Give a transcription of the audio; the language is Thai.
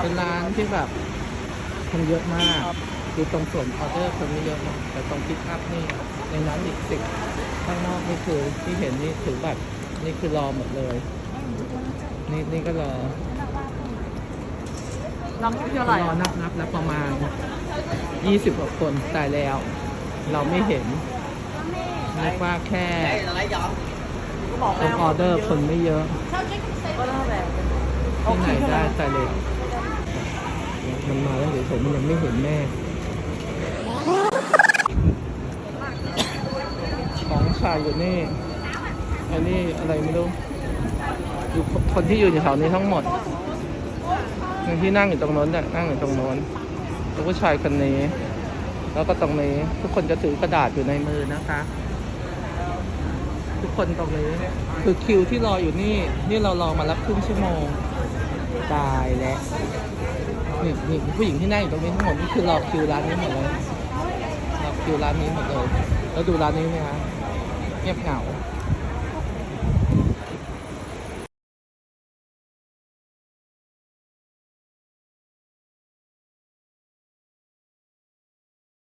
เป็นร้านที่แบบคนเยอะมากคือตรงส่วนออเดอร์คนไม่เยอะมากแต่ตรงพิกอัพนี่ในนั้นอีกสิบข้างนอกนี่คือที่เห็นนี่ถือแบบนี่คือรอหมดเลย นี่นี่ก็รอน้ำที่เท่าไหร่รอนับนับแล้วประมาณ20กว่าคนตายแล้ว เราไม่เห็นนึกว่าแค่ก็บอกตรแล้งวออเดอร์คนไม่เยอะก็น่าแบบที่ไหนได้ตายเลย มันมาแล้วเฉยๆมันยังไม่เห็นแม่ของขายอยู่นี่อันนี้อะไรไม่รู้อยู่คนที่อยู่แถวนี้ทั้งหมดอย่างที่นั่งอยู่ตรงโน้นเนี่ยนั่งอยู่ตรงโน้นแล้วผู้ชายคนนี้ แล้วก็ตรงนี้ทุกคนจะถือกระดาษอยู่ในมือนะคะ ทุกคนตรงนี้คือคิวที่รออยู่นี่ นี่เรารอมารับครึ่งชั่วโมงตายแล้ว นี่นี่ผู้หญิงที่นั่งอยู่ตรงนี้ทั้งหมดนี่คือรอคิวร้านนี้หมดเลยรอคิวร้านนี้หมดเลย แล้วดูร้านนี้ไหมคะเงียบเหงา